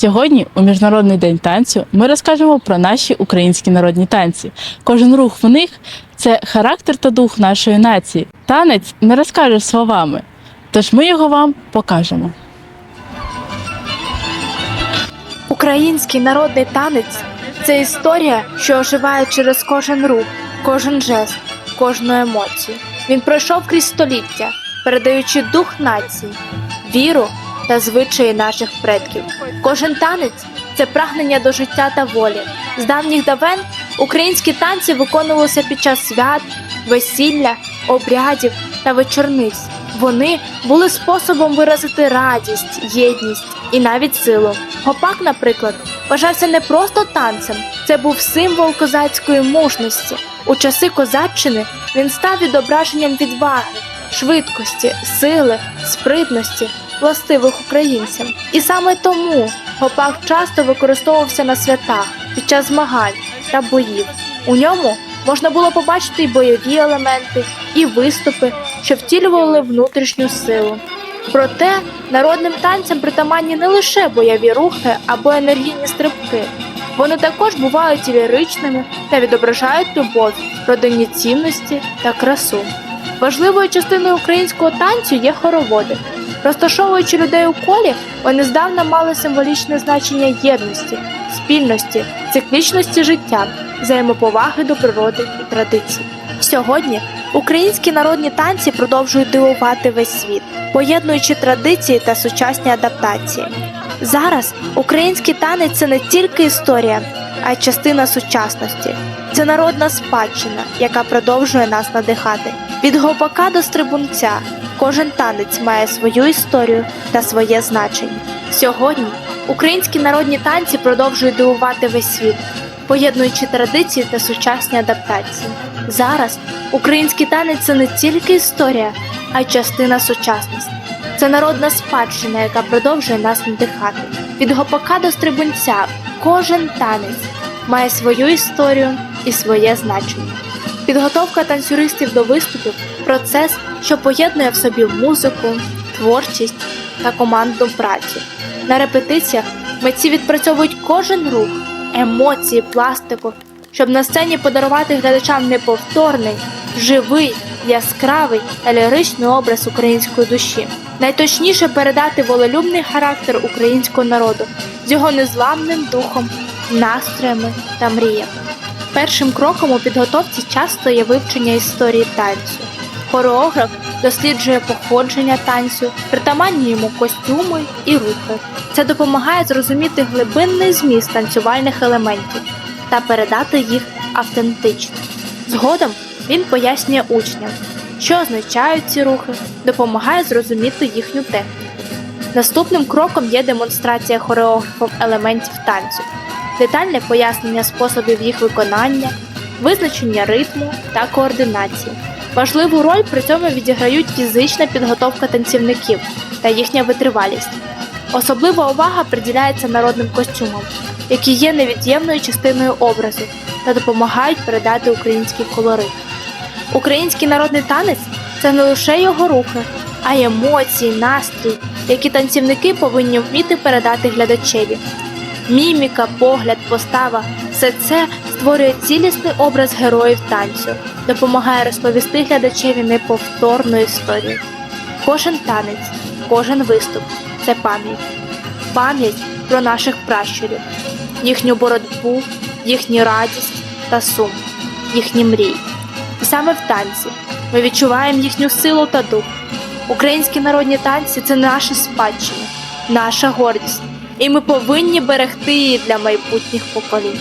Сьогодні, у Міжнародний день танцю, ми розкажемо про наші українські народні танці. Кожен рух в них це характер та дух нашої нації. Танець не розкажеш словами, тож ми його вам покажемо. Український народний танець це історія, що оживає через кожен рух, кожен жест, кожну емоцію. Він пройшов крізь століття, передаючи дух нації, віру та звичаї наших предків. Кожен танець це прагнення до життя та волі. З давніх давен українські танці виконувалися під час свят, весілля, обрядів та вечорниць. Вони були способом виразити радість, єдність і навіть силу. Гопак, наприклад, вважався не просто танцем, це був символ козацької мужності. У часи козаччини він став відображенням відваги, швидкості, сили, спритності, властивих українцям. І саме тому гопак часто використовувався на святах під час змагань та боїв. У ньому можна було побачити і бойові елементи, і виступи, що втілювали внутрішню силу. Проте народним танцям притаманні не лише бойові рухи або енергійні стрибки. Вони також бувають і ліричними та відображають любов, родинні цінності та красу. Важливою частиною українського танцю є хороводи. Розташовуючи людей у колі, вони здавна мали символічне значення єдності, спільності, циклічності життя, взаємоповаги до природи і традицій. Сьогодні українські народні танці продовжують дивувати весь світ, поєднуючи традиції та сучасні адаптації. Зараз український танець це не тільки історія, а й частина сучасності. Це народна спадщина, яка продовжує нас надихати. Від гопака до стрибунця кожен танець має свою історію та своє значення. Сьогодні українські народні танці продовжують дивувати весь світ, поєднуючи традиції та сучасні адаптації. Зараз український танець це не тільки історія, а й частина сучасності. Це народна спадщина, яка продовжує нас надихати. Від гопака до стрибунця кожен танець має свою історію і своє значення. Підготовка танцюристів до виступів процес, що поєднує в собі музику, творчість та командну працю. На репетиціях митці відпрацьовують кожен рух, емоції, пластику, щоб на сцені подарувати глядачам неповторний, живий, яскравий та ліричний образ української душі. Найточніше передати волелюбний характер українського народу з його незламним духом, настроями та мріями. Першим кроком у підготовці часто є вивчення історії танцю. Хореограф досліджує походження танцю, притаманні йому костюми і рухи. Це допомагає зрозуміти глибинний зміст танцювальних елементів та передати їх автентично. Згодом він пояснює учням, що означають ці рухи, допомагає зрозуміти їхню техніку. Наступним кроком є демонстрація хореографом елементів танцю, детальне пояснення способів їх виконання, визначення ритму та координації. Важливу роль при цьому відіграють фізична підготовка танцівників та їхня витривалість. Особлива увага приділяється народним костюмам, які є невід'ємною частиною образу та допомагають передати український колорит. Український народний танець це не лише його рухи, а й емоції, настрій, які танцівники повинні вміти передати глядачеві. Міміка, погляд, постава все це створює цілісний образ героїв танцю, допомагає розповісти глядачеві неповторну історію. Кожен танець, кожен виступ це пам'ять. Пам'ять про наших пращурів, їхню боротьбу, їхню радість та сум, їхні мрії. І саме в танці ми відчуваємо їхню силу та дух. Українські народні танці це наша спадщина, наша гордість, і ми повинні берегти її для майбутніх поколінь.